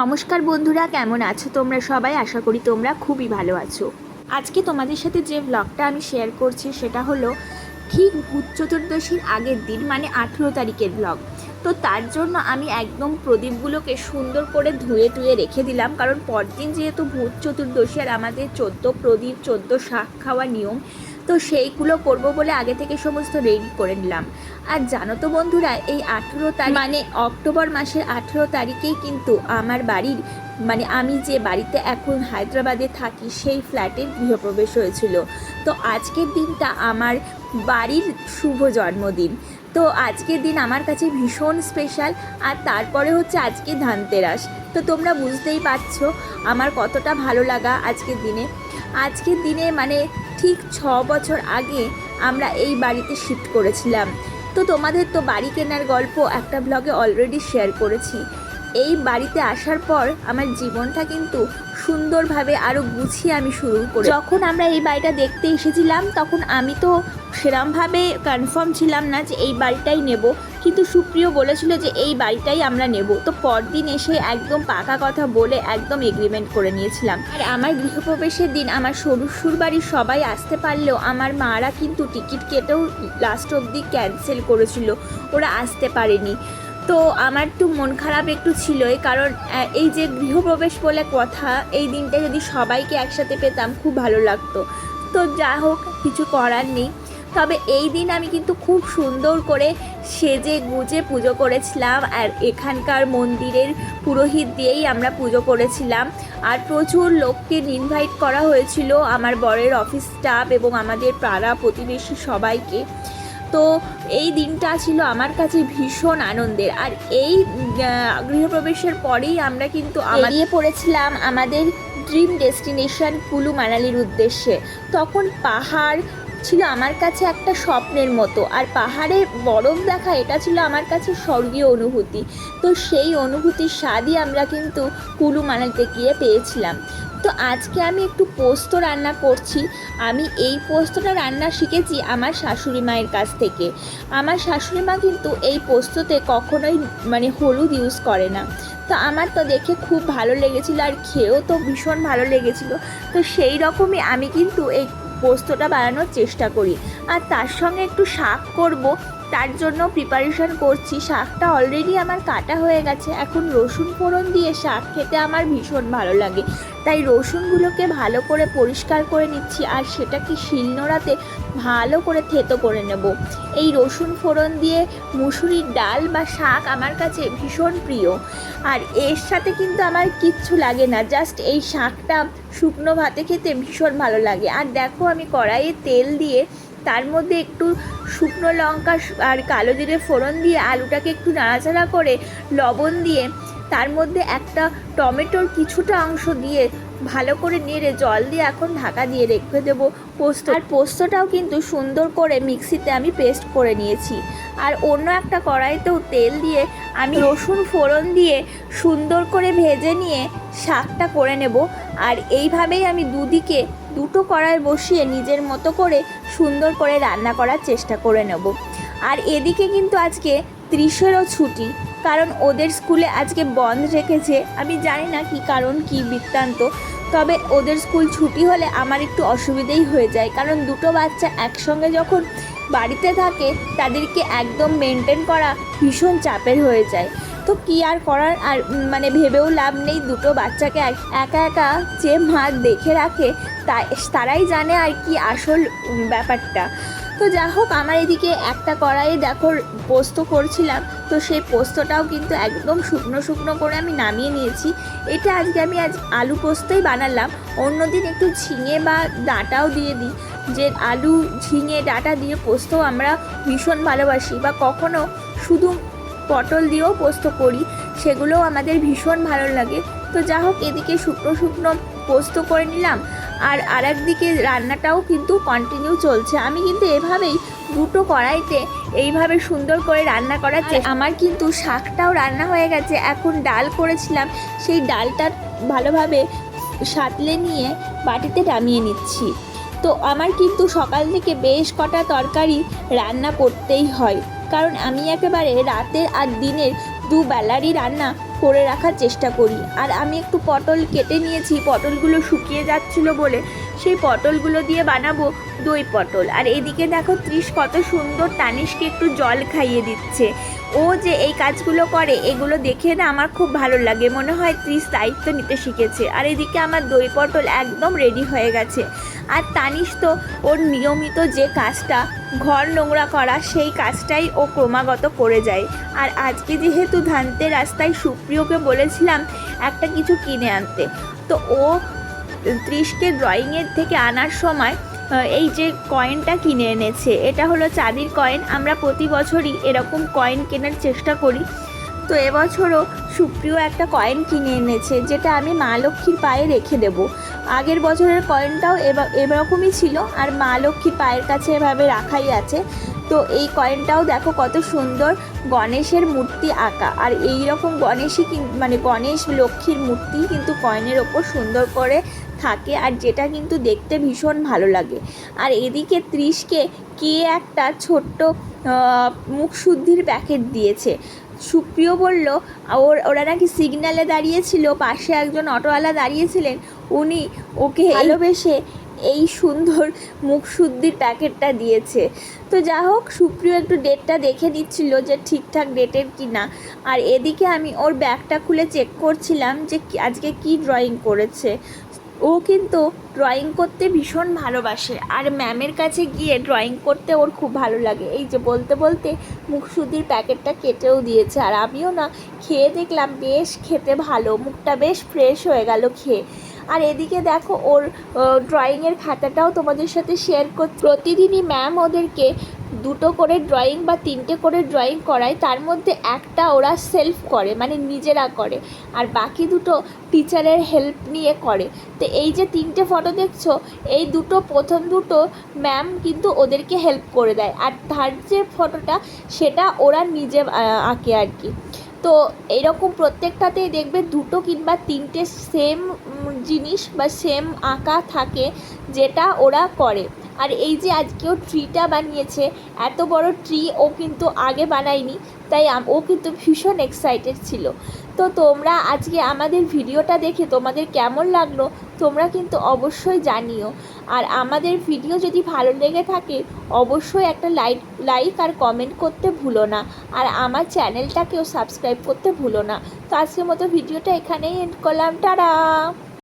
নমস্কার বন্ধুরা, কেমন আছো তোমরা সবাই? আশা করি তোমরা খুবই ভালো আছো। আজকে তোমাদের সাথে যে ব্লগটা আমি শেয়ার করছি, সেটা হলো ঠিক ভূত চতুর্দশীর আগের দিন মানে আঠেরো তারিখের ব্লগ তো তার জন্য আমি একদম প্রদীপগুলোকে সুন্দর করে ধুয়ে টুয়ে রেখে দিলাম, কারণ পরদিন যেহেতু ভূত চতুর্দশী আর আমাদের চোদ্দ প্রদীপ, চোদ্দ শাক খাওয়া নিয়ম তো সেইগুলো করব বলে আগে থেকে সমস্ত রেডি করে নিলাম। আর জানো তো বন্ধুরা, এই আঠেরো তারিখ মানে অক্টোবর মাসের আঠেরো তারিখেই কিন্তু আমার বাড়ির মানে আমি যে বাড়িতে এখন হায়দ্রাবাদে থাকি, সেই ফ্ল্যাটের গৃহপ্রবেশ হয়েছিল। তো আজকের দিনটা আমার বাড়ির শুভ জন্মদিন। তো আজকের দিন আমার কাছে ভীষণ স্পেশাল আর তারপরে হচ্ছে আজকে ধানতেরাস। তো তোমরা বুঝতেই পারছ, আমার কতটা ভালো লাগা আজকের দিনে। আজকের দিনে মানে ঠিক ছ বছর আগে আমরা এই বাড়িতে শিফট করেছিলাম। তো তোমাদের তো বাড়ি কেনার গল্প একটা ব্লগে অলরেডি শেয়ার করেছি। এই বাড়িতে আসার পর আমার জীবনটা কিন্তু সুন্দরভাবে আরও গুছিয়ে আমি শুরু করি যখন আমরা এই বাড়িটা দেখতে এসেছিলাম, তখন আমি তো সেরমভাবে কনফার্ম ছিলাম না যে এই বাড়িটাই নেব। কিন্তু সুপ্রিয় বলেছিল যে এই বাড়িটাই আমরা নেব। তো পরদিন এসে একদম পাকা কথা বলে একদম এগ্রিমেন্ট করে নিয়েছিলাম। আর আমার গৃহপ্রবেশের দিন আমার শ্বশুর বাড়ির সবাই আসতে পারলেও আমার মারা কিন্তু টিকিট কেটেও লাস্ট অবধি ক্যান্সেল করেছিল। ওরা আসতে পারেনি। তো আমার তো মন খারাপ একটু ছিলই কারণ এই যে গৃহপ্রবেশ বলে কথা, এই দিনটা যদি সবাইকে একসাথে পেতাম খুব ভালো লাগতো। তো যা হোক, কিছু করার নেই। তবে এই দিন আমি কিন্তু খুব সুন্দর করে সেজে গুজে পুজো করেছিলাম আর এখানকার মন্দিরের পুরোহিত দিয়েই আমরা পুজো করেছিলাম। আর প্রচুর লোককে ইনভাইট করা হয়েছিল আমার বরের অফিস স্টাফ এবং আমাদের পাড়া প্রতিবেশী সবাইকে। তো এই দিনটা ছিল আমার কাছে ভীষণ আনন্দের। আর এই গৃহপ্রবেশের পরেই আমরা কিন্তু বেরিয়ে পড়েছিলাম আমাদের ড্রিম ডেস্টিনেশন কুলু মানালির উদ্দেশ্যে। তখন পাহাড় ছিল আমার কাছে একটা স্বপ্নের মতো। আর পাহাড়ে বরফ দেখা, এটা ছিল আমার কাছে স্বর্গীয় অনুভূতি। তো সেই অনুভূতির স্বাদই আমরা কিন্তু কুলু মানালিতে গিয়ে পেয়েছিলাম। তো আজকে আমি একটু পোস্ত রান্না করছি। আমি এই পোস্তটা রান্না শিখেছি আমার শাশুড়ি মায়ের কাছ থেকে। আমার শাশুড়ি মা কিন্তু এই পোস্ততে কখনোই মানে হলুদ ইউজ করে না। তো আমার তো দেখে খুব ভালো লেগেছিলো আর খেয়েও তো ভীষণ ভালো লেগেছিলো। তো সেই রকমই আমি কিন্তু এই পোস্তটা বানানোর চেষ্টা করি। আর তার সঙ্গে একটু শাক করব। তার জন্য প্রিপারেশন করছি। শাকটা অলরেডি আমার কাটা হয়ে গেছে। এখন রসুন ফোড়ন দিয়ে শাক খেতে আমার ভীষণ ভালো লাগে। তাই রসুনগুলোকে ভালো করে পরিষ্কার করে নিচ্ছি আর সেটাকে শিলনোড়াতে ভালো করে থেতো করে নেব। এই রসুন ফোড়ন দিয়ে মুসুরির ডাল বা শাক আমার কাছে ভীষণ প্রিয়। আর এর সাথে কিন্তু আমার কিচ্ছু লাগে না। জাস্ট এই শাকটা শুকনো ভাতে খেতে ভীষণ ভালো লাগে। আর দেখো আমি কড়াইয়ে তেল দিয়ে তার মধ্যে একটু শুকনো লঙ্কা আর কালো জিরে ফোড়ন দিয়ে আলুটাকে একটু নাড়াচাড়া করে লবণ দিয়ে তার মধ্যে একটা টমেটোর কিছুটা অংশ দিয়ে ভালো করে নেড়ে জল দিয়ে এখন ঢাকা দিয়ে রেখে দেবো পোস্ত। আর পোস্তটাও কিন্তু সুন্দর করে মিক্সিতে আমি পেস্ট করে নিয়েছি। আর অন্য একটা কড়াইতেও তেল দিয়ে আমি রসুন ফোড়ন দিয়ে সুন্দর করে ভেজে নিয়ে শাকটা করে নেব। আর এইভাবেই আমি দুদিকে দুটো কড়াই বসিয়ে নিজের মতো করে সুন্দর করে রান্না করার চেষ্টা করে নেব। আর এদিকে কিন্তু আজকে ত্রিশেরও ছুটি, কারণ ওদের স্কুলে আজকে বন্ধ রেখেছে। আমি জানি না কি কারণ, কি বৃত্তান্ত, তবে ওদের স্কুল ছুটি হলে আমার একটু অসুবিধেই হয়ে যায়, কারণ দুটো বাচ্চা একসঙ্গে যখন বাড়িতে থাকে, তাদেরকে একদম মেনটেন করা ভীষণ চাপের হয়ে যায়। তো কি আর করার? আর মানে ভেবেও লাভ নেই দুটো বাচ্চাকে এক- একা যে মা দেখে রাখে তারাই জানে আর কি আসল ব্যাপারটা। তো যা হোক, আমার এদিকে একটা কড়াইয়ে দেখো, পোস্ত করছিলাম। তো সেই পোস্তটাও কিন্তু একদম শুকনো শুকনো করে আমি নামিয়ে নিয়েছি। এটা আজকে আমি আজ আলু পোস্তই বানালাম। অন্যদিন একটু ঝিঙে বা ডাঁটাও দিয়ে দিই। যে আলু, ঝিঙে, ডাঁটা দিয়ে পোস্ত আমরা ভীষণ ভালোবাসি। বা কখনো শুধু পটল দিয়েও পোস্ত করি সেগুলোও আমাদের ভীষণ ভালো লাগে। তো যা হোক এদিকে শুকনো শুকনো পোস্ত করে নিলাম আর আরেক দিকে রান্নাটাও কিন্তু কন্টিনিউ চলছে। আমি কিন্তু এভাবেই দুটো কড়াইতে এইভাবে সুন্দর করে রান্না করার আমার কিন্তু শাকটাও রান্না হয়ে গেছে। এখন ডাল করেছিলাম সেই ডালটা ভালোভাবে সাতলে নিয়ে বাটিতে নামিয়ে নিচ্ছি। তো আমার কিন্তু সকাল থেকে বেশ কটা তরকারি রান্না করতেই হয়। কারণ আমি একেবারে রাতের আর দিনের দুবেলারই রান্না করে রাখার চেষ্টা করি। আর আমি একটু পটল কেটে নিয়েছি, পটলগুলো শুকিয়ে যাচ্ছিল বলে সেই পটলগুলো দিয়ে বানাবো দই পটল। আর এদিকে দেখো ত্রিশ কত সুন্দর তানিশকে একটু জল খাইয়ে দিচ্ছে। ও যে এই কাজগুলো করে, এগুলো দেখে না আমার খুব ভালো লাগে। মনে হয় ত্রিশ দায়িত্ব নিতে শিখেছে। আর এদিকে আমার দই পটল একদম রেডি হয়ে গেছে। আর তানিশ তো ওর নিয়মিত যে কাজটা, ঘর নোংরা করা, সেই কাজটাই ও ক্রমাগত করে যায়। আর আজকে যেহেতু ধানতে রাস্তায় সুপ্রিয়কে বলেছিলাম একটা কিছু কিনে আনতে, তো ও ত্রিশকে ড্রয়িংয়ের থেকে আনার সময় এই যে কয়েনটা কিনে এনেছে, এটা হলো চাঁদির কয়েন আমরা প্রতি বছরই এরকম কয়েন কেনার চেষ্টা করি। তো এবছরও সুপ্রিয় একটা কয়েন কিনে এনেছে, যেটা আমি মা লক্ষ্মীর পায়ে রেখে দেব। আগের বছরের কয়েনটাও এরকমই ছিল, আর মা লক্ষ্মীর পায়ের কাছে এভাবে রাখাই আছে। তো এই কয়েনটাও দেখো কত সুন্দর গণেশের মূর্তি আঁকা। আর এই রকম গণেশই মানে গণেশ লক্ষ্মীর মূর্তি কিন্তু কয়েনের ওপর সুন্দর করে থাকে আর যেটা কিন্তু দেখতে ভীষণ ভালো লাগে। আর এদিকে ত্রিশকে কে একটা ছোট্ট মুখশুদ্ধির প্যাকেট দিয়েছে। সুপ্রিয় বলল ওর ওরা নাকি সিগন্যালে দাঁড়িয়েছিল পাশে একজন অটোওয়ালা দাঁড়িয়েছিলেন। উনি ওকে ভালোবেসে এই সুন্দর মুখশুদ্ধির প্যাকেটটা দিয়েছে। তো যা হোক সুপ্রিয় একটু ডেটটা দেখে নিচ্ছিল যে ঠিকঠাক ডেটের কি না। আর এদিকে আমি ওর ব্যাগটা খুলে চেক করছিলাম যে আজকে কি ড্রয়িং করেছে। ও কিন্তু ড্রয়িং করতে ভীষণ ভালোবাসে। আর ম্যামের কাছে গিয়ে ড্রয়িং করতে ওর খুব ভালো লাগে। এই যে বলতে বলতে মুখশুদ্ধির প্যাকেটটা কেটেও দিয়েছে। আর আমিও না খেয়ে দেখলাম, বেশ খেতে ভালো, মুখটা বেশ ফ্রেশ হয়ে গেল খেয়ে। আর এদিকে দেখো ওর ড্রয়িংয়ের খাতাটাও তোমাদের সাথে শেয়ার কর, প্রতিদিনই ম্যাম ওদেরকে দুটো করে ড্রয়িং বা তিনটে করে ড্রয়িং করায়, তার মধ্যে একটা ওরা সেলফ করে মানে নিজেরা করে। আর বাকি দুটো টিচারের হেল্প নিয়ে করে। তো এই যে তিনটে ফটো দেখছ, এই দুটো, প্রথম দুটো ম্যাম কিন্তু ওদেরকে হেল্প করে দেয়। আর থার্ড যে ফটোটা সেটা ওরা নিজে আঁকে আর কি। তো এইরকম প্রত্যেকটাতেই দেখবে দুটো কিংবা তিনটে সেম জিনিস বা সেম আঁকা থাকে, যেটা ওরা করে। আর এই যে আজকেও ট্রিটা বানিয়েছে, এত বড় ট্রি ও কিন্তু আগে বানায়নি, তাই ও কিন্তু ভীষণ এক্সাইটেড ছিল। তো তোমরা আজকে আমাদের ভিডিওটা দেখে তোমাদের কেমন লাগল, তোমরা কিন্তু অবশ্যই জানিও। আর আমাদের ভিডিও যদি ভালো লেগে থাকে, অবশ্যই একটা লাইক লাইক আর কমেন্ট করতে ভুলো না। আর আমার চ্যানেলটাকেও সাবস্ক্রাইব করতে ভুলো না। তো আজকের মতো ভিডিওটা এখানেই এন্ড করলাম। টাটা!